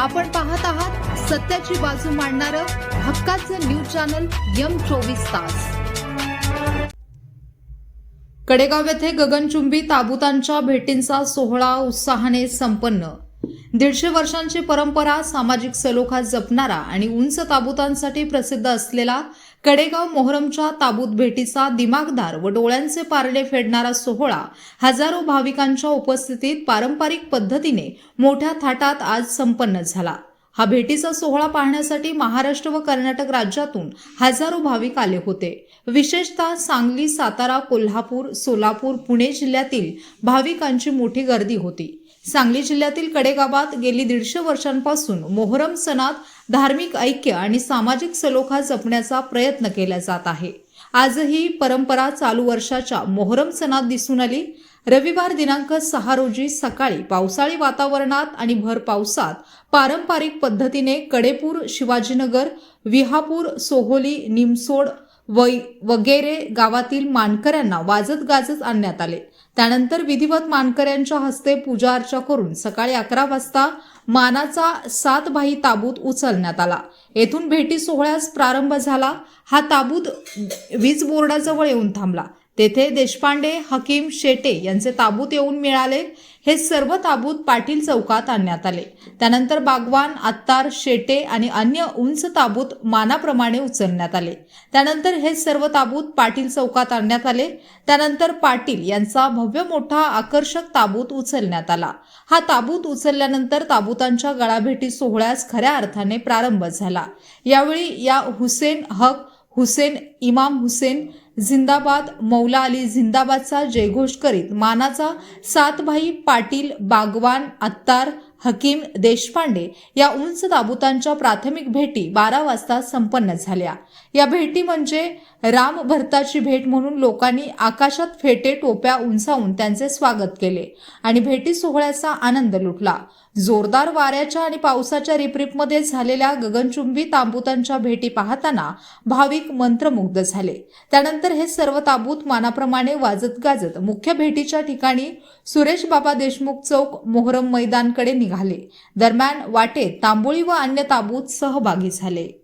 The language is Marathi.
आपण पाहत आहात सत्याची बाजू मांडणारं हक्काचं न्यूज चॅनल यम चोवीस तास. कडेगाव येथे गगनचुंबी ताबुतांच्या भेटींचा सोहळा उत्साहाने संपन्न. दीडशे वर्षांची परंपरा सामाजिक सलोखा जपणारा आणि उंच ताबूतांसाठी प्रसिद्ध असलेला कडेगाव मोहरमच्या ताबूत भेटीचा दिमागदार व डोळ्यांचे पारडे फेडणारा सोहळा हजारो भाविकांच्या उपस्थितीत पारंपरिक पद्धतीने मोठ्या थाटात आज संपन्न झाला. हा भेटीचा सोहळा पाहण्यासाठी महाराष्ट्र व कर्नाटक राज्यातून हजारो भाविक आले होते. विशेषतः सांगली सातारा कोल्हापूर सोलापूर पुणे जिल्ह्यातील भाविकांची मोठी गर्दी होती. सांगली जिल्ह्यातील कडेगावात गेली दीडशे वर्षांपासून मोहरम सणात धार्मिक ऐक्य आणि सामाजिक सलोखा जपण्याचा प्रयत्न केला जात आहे. आजही परंपरा चालू वर्षाच्या मोहरम सणात दिसून आली. रविवार दिनांक सहा रोजी सकाळी पावसाळी वातावरणात आणि भर पावसात पारंपरिक पद्धतीने कडेपूर शिवाजीनगर विहापूर सोहोली निमसोड वै वगैरे गावातील मानकऱ्यांना वाजत गाजत आणण्यात आले. त्यानंतर विधिवत मानकऱ्यांच्या हस्ते पूजा अर्चा करून सकाळी अकरा वाजता मानाचा सातभाई ताबूत उचलण्यात आला. येथून भेटी सोहळ्यास प्रारंभ झाला. हा ताबूत वीज बोर्डाजवळ येऊन थांबला. तेथे देशपांडे हकीम शेटे यांचे ताबूत येऊन मिळाले. हे सर्व ताबूत पाटील चौकात आणण्यात आले. त्यानंतर बागवान आत्तार शेटे आणि अन्य उंच ताबूत मानाप्रमाणे उचलण्यात आले. त्यानंतर हे सर्व ताबूत पाटील चौकात आणण्यात आले. त्यानंतर पाटील यांचा भव्य मोठा आकर्षक ताबूत उचलण्यात आला. हा ताबूत उचलल्यानंतर ताबूतांच्या गळाभेटी सोहळ्यास खऱ्या अर्थाने प्रारंभ झाला. यावेळी या हुसेन हक हुसेन इमाम हुसेन झिंदाबाद मौला अली झिंदाबादचा जयघोष करीत मानाचा सातभाई पाटील बागवान अत्तार हकीम देशपांडे या उंच ताबुतांच्या प्राथमिक भेटी बारा वाजता संपन्न झाल्या. या भेटी म्हणजे राम भरताची भेट म्हणून लोकांनी आकाशात फेटे टोप्या उंचावून त्यांचे स्वागत केले आणि भेटी सोहळ्याचा आनंद लुटला. जोरदार वाऱ्याच्या आणि पावसाच्या रिपरिपमध्ये झालेल्या गगनचुंबी तांबूतांच्या भेटी पाहताना भाविक मंत्रमुग्ध झाले. त्यानंतर हे सर्व ताबूत मानाप्रमाणे वाजत गाजत मुख्य भेटीच्या ठिकाणी सुरेश बाबा देशमुख चौक मोहरम मैदानकडे निघाले. दरम्यान वाटेत तांबोळी व अन्य ताबूत सहभागी झाले.